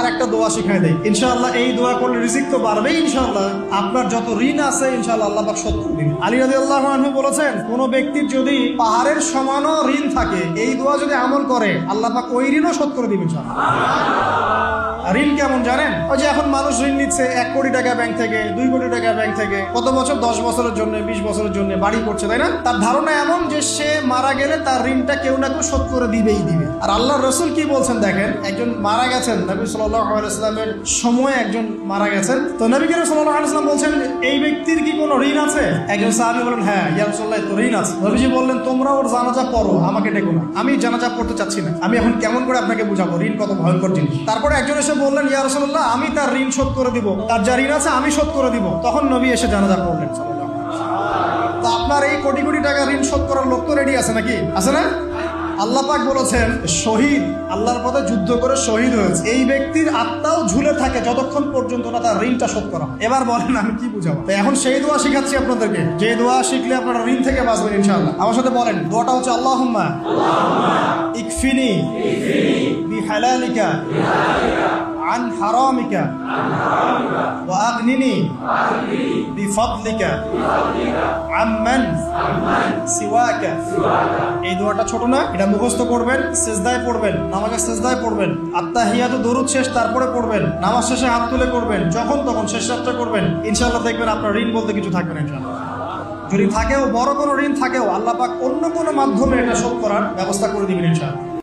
আর একটা দোয়া শিখাই দেয় ইনশাআল্লাহ এই দোয়া করলে রিজিক তো বাড়বেই ইনশাআল্লাহ। আপনার যত ঋণ আছে, ইনশাআল্লাহ আল্লাহ করে দিন আলী রাদিয়াল্লাহু আনহু বলেছেন, কোন ব্যক্তির যদি পাহাড়ের সমানও ঋণ থাকে, এই দোয়া যদি আমল করে, আল্লাহ পাক ওই ঋণও শোধ করে ইনশাআল্লাহ। ঋণ কেমন জানেন? ওই যে এখন মানুষ ঋণ নিচ্ছে, এক কোটি টাকা ব্যাংক থেকে, দুই কোটি টাকা ব্যাংক থেকে, কত বছর? দশ বছরের জন্য, বিশ বছরের জন্য, বাড়ি করছে, তাই না? তার ধারণা এমন যে, সে মারা গেলে তার ঋণটা কেউ না কেউ শোধ করে দিবেই দিবে। আর আল্লাহ রসুল কি বলছেন দেখেন? একজন মারা গেছেন, নবী সাল্লামের সময় একজন মারা গেছেন। তো নবী করিম সাল্লাম বলছেন, এই ব্যক্তির কি কোনো ঋণ আছে? একজন সাহাবি বলেন হ্যাঁ ইয়ারসোল্লাহ তো ঋণ আছে। নবীজি বললেন, তোমরা ওর জানাজা পড়ো, আমাকে ডেকো না। আমি জানাজা পড়তে চাচ্ছি না। আমি এখন কেমন করে আপনাকে বুঝাবো? ঋণ কত ভয়ঙ্কর জিনিস। তারপরে একজন এসে বললেন, ইয়া রাসূলুল্লাহ, আমি তার ঋণ শোধ করে দিব। তার যা ঋণ আছে, আমি শোধ করে দিব। তখন নবী এসে জানাজা পড়লেন তো আপনার এই কোটি কোটি টাকা ঋণ শোধ করার লোক তো রেডি আছে নাকি? আছে না? আল্লাহ পাক বলেছেন, শহীদ, আল্লাহর পথে যুদ্ধ করে শহীদ হয়েছে। এই ব্যক্তির আত্মাও ঝুলে থাকে যতক্ষণ পর্যন্ত না তার ঋণটা শোধ করা এবার বলেন, আমি কি বুঝাবো? তো এখন সেই দোয়া শিখাচ্ছি আপনাদেরকে। যে দোয়া শিখলে আপনারা ঋণ থেকে বাঁচবেন ইনশাল্লাহ আমার সাথে বলেন, দোয়াটা হচ্ছে আল্লাহ ইকফিনি বিহালালিকা عن حرامك وأغنني بفضلك عمن سواك এই দোয়াটা ছোট না এটা মুখস্থ করবেন সেজদায় পড়বেন নামাজে সেজদায় পড়বেন আত্মাহিয়াত দরুদ শেষ তারপরে পড়বেন নামাজ শেষে হাত তুলে করবেন যখন তখন শেষ রাত্রে করবেন ইনশাআল্লাহ দেখবেন আপনার ঋণ বলতে কিছু থাকবে না ইনশাআল্লাহ যদি থাকেও বড় কোনো ঋণ থাকেও আল্লাহ পাক অন্য কোনো মাধ্যমে এটা শোধ করার ব্যবস্থা করে দিবেন ইনশাআল্লাহ